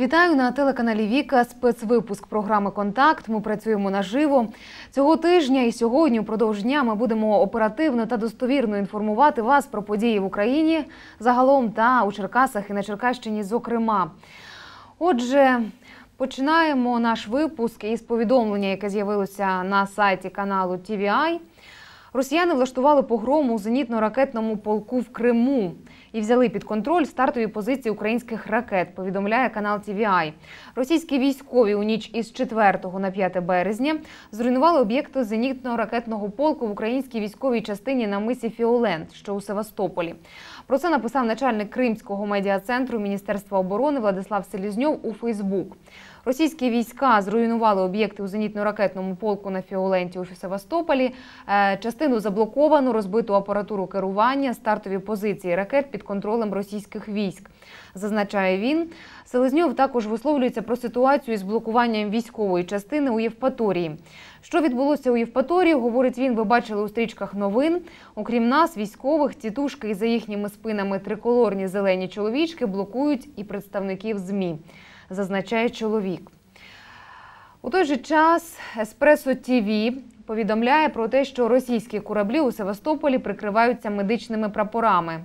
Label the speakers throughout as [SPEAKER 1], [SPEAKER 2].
[SPEAKER 1] Вітаю на телеканалі Віка. Спецвипуск програми Контакт. Ми працюємо наживо цього тижня. І сьогодні, упродовж дня, ми будемо оперативно та достовірно інформувати вас про події в Україні загалом та у Черкасах і на Черкащині. Зокрема, отже, починаємо наш випуск із повідомлення, яке з'явилося на сайті каналу TVI. Росіяни влаштували погрому у зенітно-ракетному полку в Криму і взяли під контроль стартові позиції українських ракет. Повідомляє канал TVI. Російські військові у ніч із 4 на 5 березня зруйнували об'єкти зенітно-ракетного полку в українській військовій частині на мисі Фіолент, що у Севастополі. Про це написав начальник Кримського медіа-центру Міністерства оборони Владислав Селізньов у Фейсбук. Російські війська зруйнували об'єкти у зенітно-ракетному полку на Фіоленті у Севастополі. Е, Частину заблоковано, розбиту апаратуру керування, стартові позиції ракет під контролем російських військ. Зазначає він. Селезньов також висловлюється про ситуацію із блокуванням військової частини у Євпаторії. Що відбулося у Євпаторії, говорить він. Ви бачили у стрічках новин. Окрім нас, військових, тітушки і за їхніми спинами триколорні зелені чоловічки блокують і представників змі зазначає чоловік. У той же час Еспресо ТІВІ повідомляє про те, що російські кораблі у Севастополі прикриваються медичними прапорами.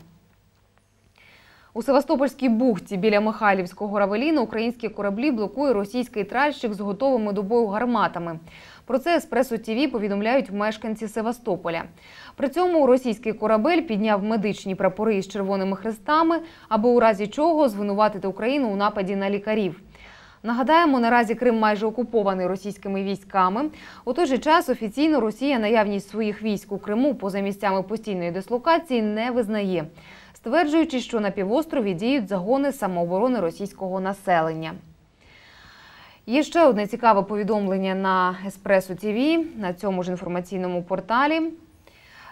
[SPEAKER 1] У Севастопольській бухті біля Михайлівського равеліна українські кораблі блокує російський тральщик з готовими до бою гарматами. Про це Еспресо ТІВІ повідомляють мешканці Севастополя. При цьому російський корабель підняв медичні прапори із червоними хрестами, аби у разі чого звинуватити Україну у нападі на лікарів. Нагадаємо, наразі Крим майже окупований російськими військами. У той же час офіційно Росія наявність своїх військ у Криму поза місцями постійної дислокації не визнає, стверджуючи, що на півострові діють загони самооборони російського населення. Є ще одне цікаве повідомлення на Еспресо ТІВІ на цьому ж інформаційному порталі.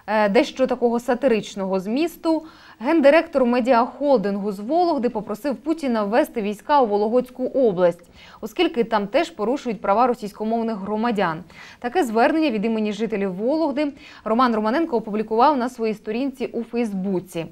[SPEAKER 1] Е, Дещо такого сатиричного змісту. Гендиректор медіахолдингу з Вологди попросив Путіна ввести війська у Вологодську область, оскільки там теж порушують права російськомовних громадян. Таке звернення від імені жителів Вологди Роман Романенко опублікував на своїй сторінці у Фейсбуці.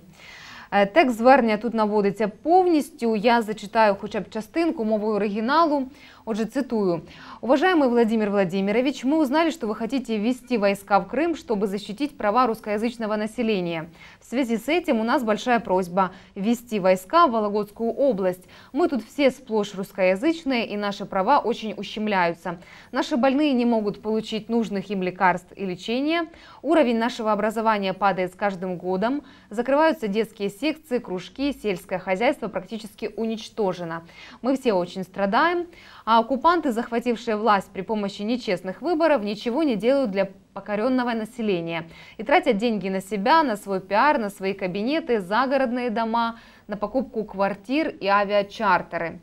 [SPEAKER 1] Текст звернення тут наводиться повністю. Я зачитаю хоча б частинку мовою оригіналу. Отже, цитую. Уважаемый Владимир Владимирович, мы узнали, что вы хотите ввести войска в Крым, чтобы защитить права русскоязычного населения. В связи с этим у нас большая просьба ввести войска в Вологодскую область. Мы тут все сплошь русскоязычные, и наши права очень ущемляются. Наши больные не могут получить нужных им лекарств и лечения. Уровень нашего образования падает с каждым годом. Закрываются детские секции, кружки, сельское хозяйство практически уничтожено. Мы все очень страдаем. А оккупанты, захватившие власть при помощи нечестных выборов, ничего не делают для покоренного населения и тратят деньги на себя, на свой пиар, на свои кабинеты, загородные дома, на покупку квартир і авіачартери.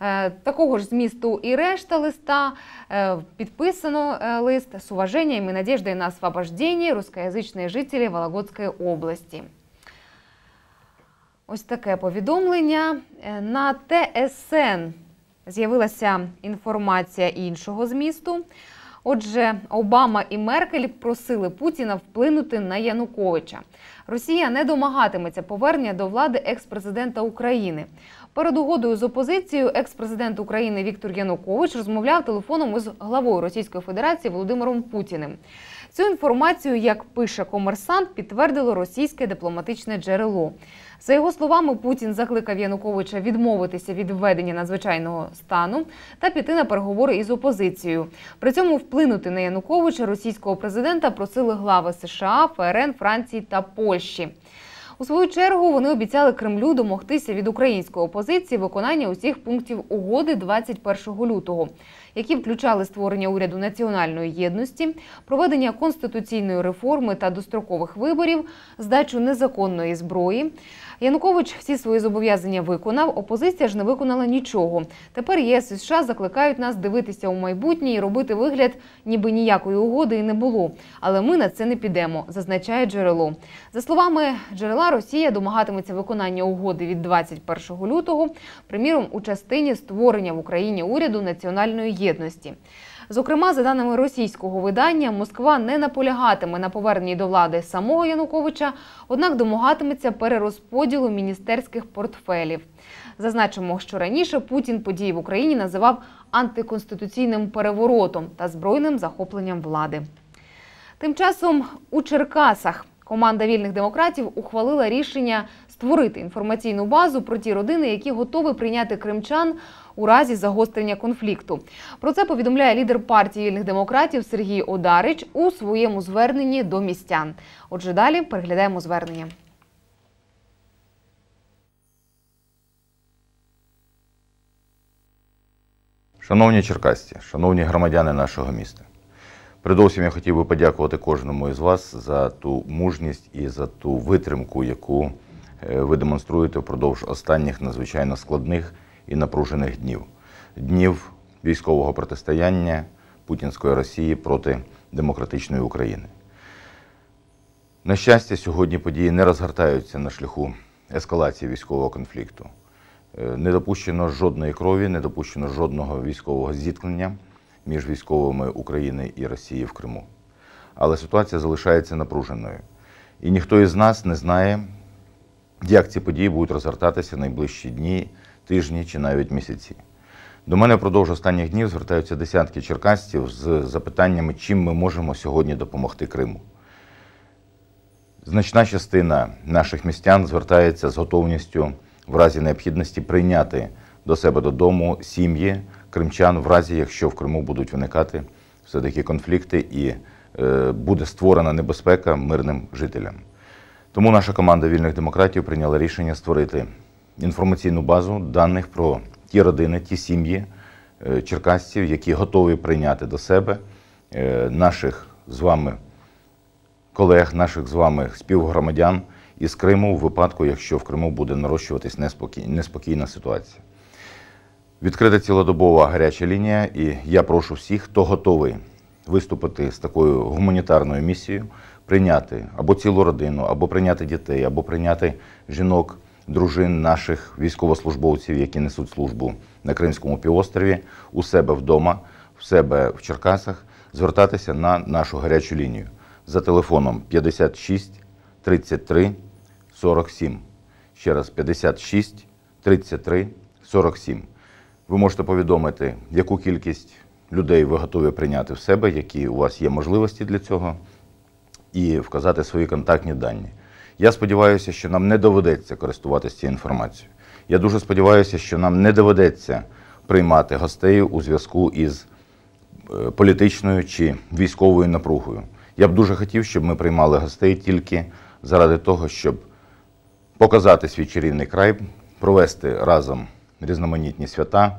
[SPEAKER 1] Е, Такого ж змісту і решта листа Е, підписано е, лист з уваженням і надеждою на освобождение русскоязычные жителі Вологодської області. Ось таке повідомлення Е, на ТСН з'явилася інформація іншого змісту. Отже, Обама і Меркель просили Путіна вплинути на Януковича. Росія не домагатиметься повернення до влади екс-президента України. Перед угодою з опозицією екс-президент України Віктор Янукович розмовляв телефоном із главою Російської Федерації Володимиром Путіним. Цю інформацію, як пише комерсант, підтвердило російське дипломатичне джерело. За його словами, Путін закликав Януковича відмовитися від введення надзвичайного стану та піти на переговори із опозицією. При цьому вплинути на Януковича російського президента просили глави США, ФРН, Франції та Польщі. У свою чергу вони обіцяли Кремлю домогтися від української опозиції виконання усіх пунктів угоди 21 лютого, які включали створення уряду національної єдності, проведення конституційної реформи та дострокових виборів, здачу незаконної зброї. Янукович всі свої зобов'язання виконав. Опозиція ж не виконала нічого. Тепер ЄС і США закликають нас дивитися у майбутнє і робити вигляд, ніби ніякої угоди і не було. Але ми на це не підемо, зазначає джерело. За словами джерела, Росія домагатиметься виконання угоди від 21 лютого, приміром у частині створення в Україні уряду національної єдності. Зокрема, за даними російського видання, Москва не наполягатиме на поверненні до влади самого Януковича, однак домагатиметься перерозподілу міністерських портфелів. Зазначимо, що раніше Путін події в Україні називав антиконституційним переворотом та збройним захопленням влади. Тим часом у Черкасах команда вільних демократів ухвалила рішення створити інформаційну базу про ті родини, які готові прийняти кримчан у разі загострення конфлікту. Про це повідомляє лідер партії вільних демократів Сергій Одарич у своєму зверненні до містян. Отже, далі переглядаємо звернення.
[SPEAKER 2] Шановні черкасці, шановні громадяни нашого міста, передовсім я хотів би подякувати кожному із вас за ту мужність і за ту витримку, яку е, ви демонструєте впродовж останніх надзвичайно складних і напружених днів. Днів військового протистояння путінської Росії проти демократичної України. На щастя, сьогодні події не розгортаються на шляху ескалації військового конфлікту. Е, Не допущено жодної крові, не допущено жодного військового зіткнення між військовими України і Росії в Криму. Але ситуація залишається напруженою. І ніхто із нас не знає, як ці події будуть розгортатися найближчі дні, тижні чи навіть місяці. До мене впродовж останніх днів звертаються десятки черкасців з запитаннями, чим ми можемо сьогодні допомогти Криму. Значна частина наших містян звертається з готовністю в разі необхідності прийняти до себе додому сім'ї кримчан, в разі якщо в Криму будуть виникати все-таки конфлікти і е, буде створена небезпека мирним жителям. Тому наша команда вільних демократів прийняла рішення створити інформаційну базу даних про ті родини, ті сім'ї е, черкасців, які готові прийняти до себе е, наших з вами колег, наших з вами співгромадян із Криму в випадку, якщо в Криму буде нарощуватись неспокій- неспокійна ситуація. Відкрита цілодобова гаряча лінія, і я прошу всіх, хто готовий виступити з такою гуманітарною місією, прийняти або цілу родину, або прийняти дітей, або прийняти жінок, дружин наших військовослужбовців, які несуть службу на Кримському півострові, у себе вдома, в себе в Черкасах, звертатися на нашу гарячу лінію за телефоном 56 33 47. Ще раз 56 33 47. Ви можете повідомити, яку кількість людей ви готові прийняти в себе, які у вас є можливості для цього, і вказати свої контактні дані. Я сподіваюся, що нам не доведеться користуватися цією інформацією. Я дуже сподіваюся, що нам не доведеться приймати гостей у зв'язку із е, політичною чи військовою напругою. Я б дуже хотів, щоб ми приймали гостей тільки заради того, щоб показати свій чарівний край, провести разом різноманітні свята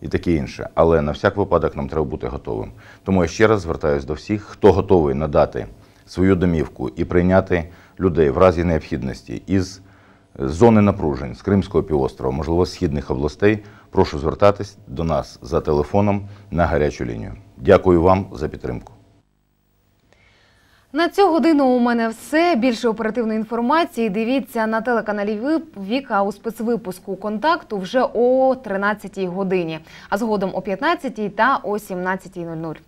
[SPEAKER 2] і таке інше. Але на всяк випадок нам треба бути готовим. Тому я ще раз звертаюся до всіх, хто готовий надати свою домівку і прийняти людей в разі необхідності із зони напружень з Кримського півострова, можливо, з східних областей. Прошу звертатись до нас за телефоном на гарячу лінію. Дякую вам за підтримку.
[SPEAKER 1] На цю годину у мене все. Більше оперативної інформації дивіться на телеканалі Віка у спецвипуску контакту вже о 13 годині, а згодом о 15 та о 17.00.